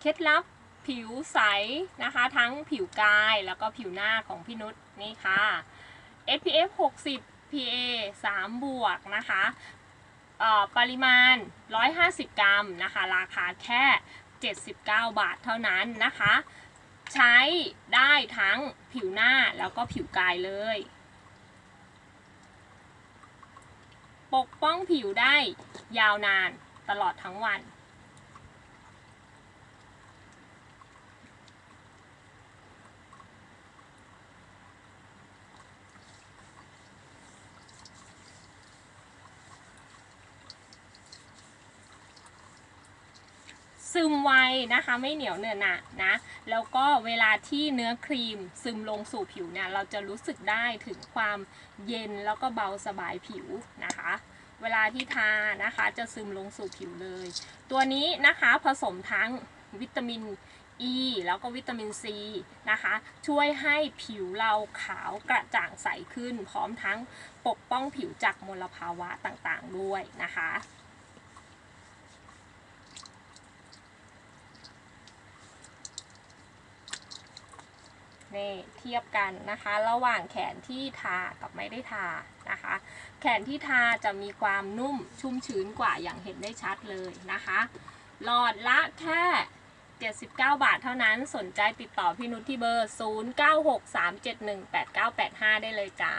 เคล็ดลับผิวใสนะคะ ทั้งผิวกายแล้วก็ผิวหน้าของพี่นุชนี่ค่ะ SPF 60 PA 3 บวกนะคะเอ่อปริมาณ 150 กรัมนะคะ ราคาแค่ 79 บาทเท่านั้นนะคะ ใช้ได้ทั้งผิวหน้าแล้วก็ผิวกายเลย ปกป้องผิวได้ยาวนานตลอดทั้งวัน ซึมไวนะคะไม่เหนียวเนอหนะนะแล้วก็เวลาที่เนื้อครีมซึมลงสู่ผิวเนี่ยเราจะรู้สึกได้ถึงความเย็นแล้วก็เบาสบายผิวนะคะ เวลาที่ทานะคะจะซึมลงสู่ผิวเลย ตัวนี้นะคะผสมทั้งวิตามินอ e, ีแล้วก็วิตามินซีนะคะ ช่วยให้ผิวเราขาวกระจ่างใสขึ้น พร้อมทั้งปกป้องผิวจากมลภาวะต่างๆด้วยนะคะ นี่เทียบกันนะคะ ระหว่างแขนที่ทากับไม่ได้ทานะคะ แขนที่ทาจะมีความนุ่มชุ่มชื้นกว่าอย่างเห็นได้ชัดเลยนะคะ หลอดละแค่ 79 บาทเท่านั้นสนใจติดต่อพี่นุชที่เบอร์ 0963718985 ได้เลยจ้า